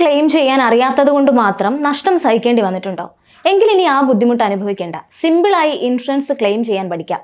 Claim ചെയ്യാൻ അറിയാത്തത് കൊണ്ട് മാത്രം നഷ്ടം സഹിക്കേണ്ടി വന്നിട്ടുണ്ടോ? എങ്കിൽ ഇനി ആ ബുദ്ധിമുട്ട് അനുഭവിക്കേണ്ട. സിമ്പിളായി ഇൻഷുറൻസ് ക്ലെയിം ചെയ്യാൻ പഠിക്കാം.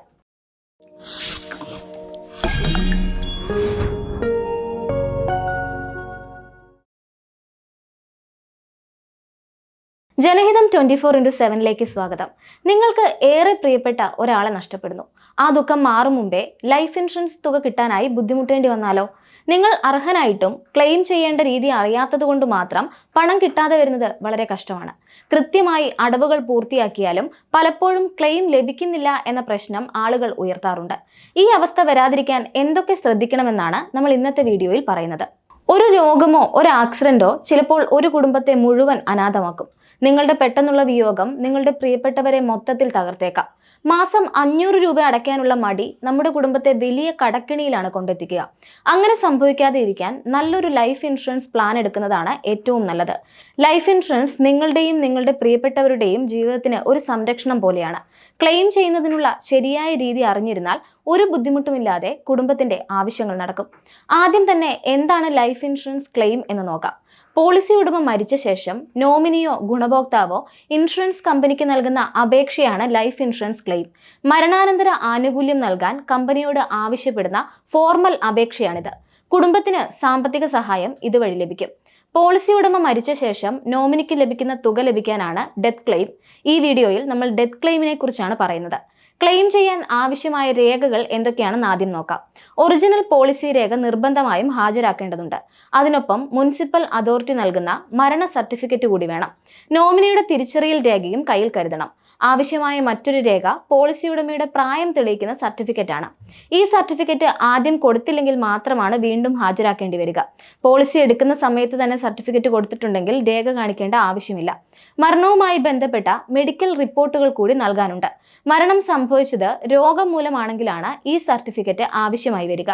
ജനഹിതം ട്വന്റി ഫോർ ഇന്റു സെവനിലേക്ക് സ്വാഗതം. നിങ്ങൾക്ക് ഏറെ പ്രിയപ്പെട്ട ഒരാളെ നഷ്ടപ്പെടുന്നു. ആ ദുഃഖം മാറും മുമ്പേ ലൈഫ് ഇൻഷുറൻസ് തുക കിട്ടാനായി ബുദ്ധിമുട്ടേണ്ടി വന്നാലോ? നിങ്ങൾ അർഹനായിട്ടും ക്ലെയിം ചെയ്യേണ്ട രീതി അറിയാത്തത് കൊണ്ട് മാത്രം പണം കിട്ടാതെ വരുന്നത് വളരെ കഷ്ടമാണ്. കൃത്യമായി അടവുകൾ പൂർത്തിയാക്കിയാലും പലപ്പോഴും ക്ലെയിം ലഭിക്കുന്നില്ല എന്ന പ്രശ്നം ആളുകൾ ഉയർത്താറുണ്ട്. ഈ അവസ്ഥ വരാതിരിക്കാൻ എന്തൊക്കെ ശ്രദ്ധിക്കണമെന്നാണ് നമ്മൾ ഇന്നത്തെ വീഡിയോയിൽ പറയുന്നത്. ഒരു രോഗമോ ഒരു ആക്സിഡന്റോ ചിലപ്പോൾ ഒരു കുടുംബത്തെ മുഴുവൻ അനാഥമാക്കും. നിങ്ങളുടെ പെട്ടെന്നുള്ള വിയോഗം നിങ്ങളുടെ പ്രിയപ്പെട്ടവരെ മൊത്തത്തിൽ തകർത്തേക്കാം. മാസം അഞ്ഞൂറ് രൂപ അടയ്ക്കാനുള്ള മടി നമ്മുടെ കുടുംബത്തെ വലിയ കടക്കിണിയിലാണ് കൊണ്ടെത്തിക്കുക. അങ്ങനെ സംഭവിക്കാതെ ഇരിക്കാൻ നല്ലൊരു ലൈഫ് ഇൻഷുറൻസ് പ്ലാൻ എടുക്കുന്നതാണ് ഏറ്റവും നല്ലത്. ലൈഫ് ഇൻഷുറൻസ് നിങ്ങളുടെയും നിങ്ങളുടെ പ്രിയപ്പെട്ടവരുടെയും ജീവിതത്തിന് ഒരു സംരക്ഷണം പോലെയാണ്. ക്ലെയിം ചെയ്യുന്നതിനുള്ള ശരിയായ രീതി അറിഞ്ഞിരുന്നാൽ ഒരു ബുദ്ധിമുട്ടുമില്ലാതെ കുടുംബത്തിന്റെ ആവശ്യങ്ങൾ നടക്കും. ആദ്യം തന്നെ എന്താണ് ലൈഫ് ഇൻഷുറൻസ് ക്ലെയിം എന്ന് നോക്കാം. പോളിസി ഉടമ മരിച്ച ശേഷം നോമിനിയോ ഗുണഭോക്താവോ ഇൻഷുറൻസ് കമ്പനിക്ക് നൽകുന്ന അപേക്ഷയാണ് ലൈഫ് ഇൻഷുറൻസ് ക്ലെയിം. മരണാനന്തര ആനുകൂല്യം നൽകാൻ കമ്പനിയോട് ആവശ്യപ്പെടുന്ന ഫോർമൽ അപേക്ഷയാണിത്. കുടുംബത്തിന് സാമ്പത്തിക സഹായം ഇതുവഴി ലഭിക്കും. പോളിസി ഉടമ മരിച്ച ശേഷം നോമിനിക്ക് ലഭിക്കുന്ന തുക ലഭിക്കാനാണ് ഡെത്ത് ക്ലെയിം. ഈ വീഡിയോയിൽ നമ്മൾ ഡെത്ത് ക്ലെയിമിനെ കുറിച്ചാണ് പറയുന്നത്. ക്ലെയിം ചെയ്യാൻ ആവശ്യമായ രേഖകൾ എന്തൊക്കെയാണെന്ന് ആദ്യം നോക്കാം. ഒറിജിനൽ പോളിസി രേഖ നിർബന്ധമായും ഹാജരാക്കേണ്ടതുണ്ട്. അതിനൊപ്പം മുനിസിപ്പൽ അതോറിറ്റി നൽകുന്ന മരണ സർട്ടിഫിക്കറ്റ് കൂടി വേണം. നോമിനിയുടെ തിരിച്ചറിയൽ രേഖയും കയ്യിൽ കരുതണം. ആവശ്യമായ മറ്റൊരു രേഖ പോളിസി ഉടമയുടെ പ്രായം തെളിയിക്കുന്ന സർട്ടിഫിക്കറ്റ് ആണ്. ഈ സർട്ടിഫിക്കറ്റ് ആദ്യം കൊടുത്തില്ലെങ്കിൽ മാത്രമാണ് വീണ്ടും ഹാജരാക്കേണ്ടി വരിക. പോളിസി എടുക്കുന്ന സമയത്ത് തന്നെ സർട്ടിഫിക്കറ്റ് കൊടുത്തിട്ടുണ്ടെങ്കിൽ രേഖ കാണിക്കേണ്ട ആവശ്യമില്ല. മരണവുമായി ബന്ധപ്പെട്ട മെഡിക്കൽ റിപ്പോർട്ടുകൾ കൂടി നൽകാനുണ്ട്. മരണം സംഭവിച്ചത് രോഗം മൂലമാണെങ്കിലാണ് ഈ സർട്ടിഫിക്കറ്റ് ആവശ്യമായി വരിക.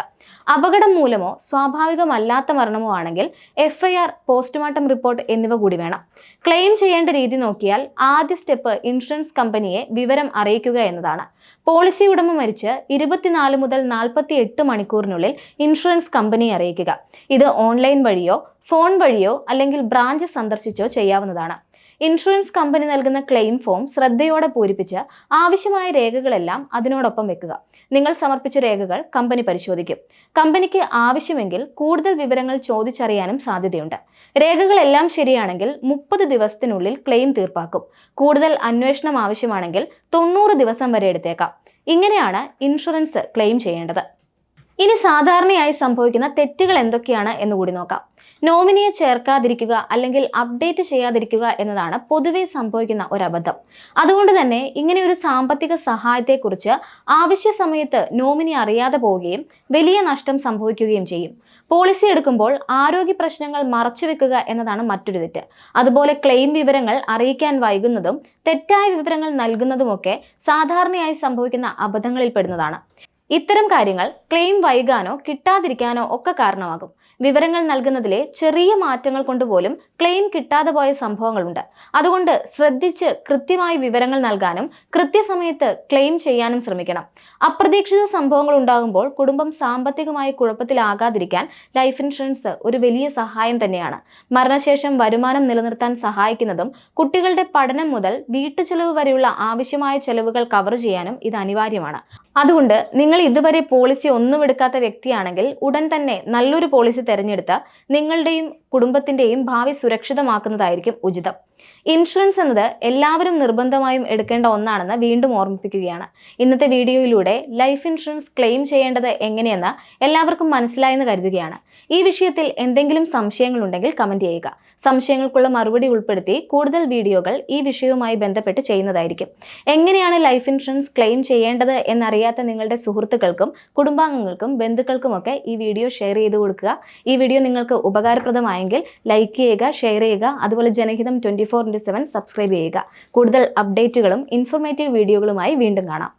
അപകടം മൂലമോ സ്വാഭാവികമല്ലാത്ത മരണമോ ആണെങ്കിൽ എഫ്ഐആർ പോസ്റ്റ്മോർട്ടം റിപ്പോർട്ട് എന്നിവ കൂടി വേണം. ക്ലെയിം ചെയ്യേണ്ട രീതി നോക്കിയാൽ ആദ്യ സ്റ്റെപ്പ് ഇൻഷുറൻസ് കമ്പനിയെ വിവരം അറിയിക്കുക എന്നതാണ്. പോളിസി ഉടമ മരിച്ച് ഇരുപത്തിനാല് മുതൽ നാൽപ്പത്തി എട്ട് മണിക്കൂറിനുള്ളിൽ ഇൻഷുറൻസ് കമ്പനിയെ അറിയിക്കുക. ഇത് ഓൺലൈൻ വഴിയോ ഫോൺ വഴിയോ അല്ലെങ്കിൽ ബ്രാഞ്ച് സന്ദർശിച്ചോ ചെയ്യാവുന്നതാണ്. ഇൻഷുറൻസ് കമ്പനി നൽകുന്ന ക്ലെയിം ഫോം ശ്രദ്ധയോടെ പൂരിപ്പിച്ച് ആവശ്യമായ രേഖകളെല്ലാം അതിനോടൊപ്പം വെക്കുക. നിങ്ങൾ സമർപ്പിച്ച രേഖകൾ കമ്പനി പരിശോധിക്കും. കമ്പനിക്ക് ആവശ്യമെങ്കിൽ കൂടുതൽ വിവരങ്ങൾ ചോദിച്ചറിയാനും സാധ്യതയുണ്ട്. രേഖകളെല്ലാം ശരിയാണെങ്കിൽ മുപ്പത് ദിവസത്തിനുള്ളിൽ ക്ലെയിം തീർപ്പാക്കും. കൂടുതൽ അന്വേഷണം ആവശ്യമാണെങ്കിൽ തൊണ്ണൂറ് ദിവസം വരെ എടുത്തേക്കാം. ഇങ്ങനെയാണ് ഇൻഷുറൻസ് ക്ലെയിം ചെയ്യേണ്ടത്. ഇനി സാധാരണയായി സംഭവിക്കുന്ന തെറ്റുകൾ എന്തൊക്കെയാണ് എന്ന് കൂടി നോക്കാം. നോമിനിയെ ചേർക്കാതിരിക്കുക അല്ലെങ്കിൽ അപ്ഡേറ്റ് ചെയ്യാതിരിക്കുക എന്നതാണ് പൊതുവെ സംഭവിക്കുന്ന ഒരു അബദ്ധം. അതുകൊണ്ട് തന്നെ ഇങ്ങനെ ഒരു സാമ്പത്തിക സഹായത്തെക്കുറിച്ച് ആവശ്യ സമയത്ത് നോമിനി അറിയാതെ പോവുകയും വലിയ നഷ്ടം സംഭവിക്കുകയും ചെയ്യും. പോളിസി എടുക്കുമ്പോൾ ആരോഗ്യ പ്രശ്നങ്ങൾ മറച്ചുവെക്കുക എന്നതാണ് മറ്റൊരു തെറ്റ്. അതുപോലെ ക്ലെയിം വിവരങ്ങൾ അറിയിക്കാൻ വൈകുന്നതും തെറ്റായ വിവരങ്ങൾ നൽകുന്നതുമൊക്കെ സാധാരണയായി സംഭവിക്കുന്ന അബദ്ധങ്ങളിൽ പെടുന്നതാണ്. ഇത്തരം കാര്യങ്ങൾ ക്ലെയിം വൈകാനോ കിട്ടാതിരിക്കാനോ ഒക്കെ കാരണമാകും. വിവരങ്ങൾ നൽകുന്നതിലെ ചെറിയ മാറ്റങ്ങൾ കൊണ്ടുപോലും ക്ലെയിം കിട്ടാതെ പോയ സംഭവങ്ങളുണ്ട്. അതുകൊണ്ട് ശ്രദ്ധിച്ച് കൃത്യമായി വിവരങ്ങൾ നൽകാനും കൃത്യസമയത്ത് ക്ലെയിം ചെയ്യാനും ശ്രമിക്കണം. അപ്രതീക്ഷിത സംഭവങ്ങൾ ഉണ്ടാകുമ്പോൾ കുടുംബം സാമ്പത്തികമായി കുഴപ്പത്തിലാകാതിരിക്കാൻ ലൈഫ് ഇൻഷുറൻസ് ഒരു വലിയ സഹായം തന്നെയാണ്. മരണശേഷം വരുമാനം നിലനിർത്താൻ സഹായിക്കുന്നതും കുട്ടികളുടെ പഠനം മുതൽ വീട്ടുചെലവ് വരെയുള്ള ആവശ്യമായ ചെലവുകൾ കവർ ചെയ്യാനും ഇത് അനിവാര്യമാണ്. അതുകൊണ്ട് നിങ്ങൾ ഇതുവരെ പോളിസി ഒന്നും എടുക്കാത്ത വ്യക്തിയാണെങ്കിൽ ഉടൻ തന്നെ നല്ലൊരു പോളിസി തിരഞ്ഞെടുത്ത് നിങ്ങളുടെയും കുടുംബത്തിന്റെയും ഭാവി സുരക്ഷിതമാക്കുന്നതായിരിക്കും ഉചിതം. ഇൻഷുറൻസ് എന്നത് എല്ലാവരും നിർബന്ധമായും എടുക്കേണ്ട ഒന്നാണെന്ന് വീണ്ടും ഓർമ്മിപ്പിക്കുകയാണ്. ഇന്നത്തെ വീഡിയോയിലൂടെ ലൈഫ് ഇൻഷുറൻസ് ക്ലെയിം ചെയ്യേണ്ടത് എങ്ങനെയെന്ന് എല്ലാവർക്കും മനസ്സിലായെന്ന് കരുതുകയാണ്. ഈ വിഷയത്തിൽ എന്തെങ്കിലും സംശയങ്ങളുണ്ടെങ്കിൽ കമന്റ് ചെയ്യുക. സംശയങ്ങൾക്കുള്ള മറുപടി ഉൾപ്പെടുത്തി കൂടുതൽ വീഡിയോകൾ ഈ വിഷയവുമായി ബന്ധപ്പെട്ട് ചെയ്യുന്നതായിരിക്കും. എങ്ങനെയാണ് ലൈഫ് ഇൻഷുറൻസ് ക്ലെയിം ചെയ്യേണ്ടത് എന്നറിയാത്ത നിങ്ങളുടെ സുഹൃത്തുക്കൾക്കും കുടുംബാംഗങ്ങൾക്കും ബന്ധുക്കൾക്കുമൊക്കെ ഈ വീഡിയോ ഷെയർ ചെയ്ത് കൊടുക്കുക. ഈ വീഡിയോ നിങ്ങൾക്ക് ഉപകാരപ്രദമായെങ്കിൽ ലൈക്ക് ചെയ്യുക ഷെയർ ചെയ്യുക അതുപോലെ Janahitham twenty four into seven subscribe ചെയ്യുക. കൂടുതൽ അപ്ഡേറ്റുകളും ഇൻഫോർമേറ്റീവ് വീഡിയോകളുമായി വീണ്ടും കാണാം.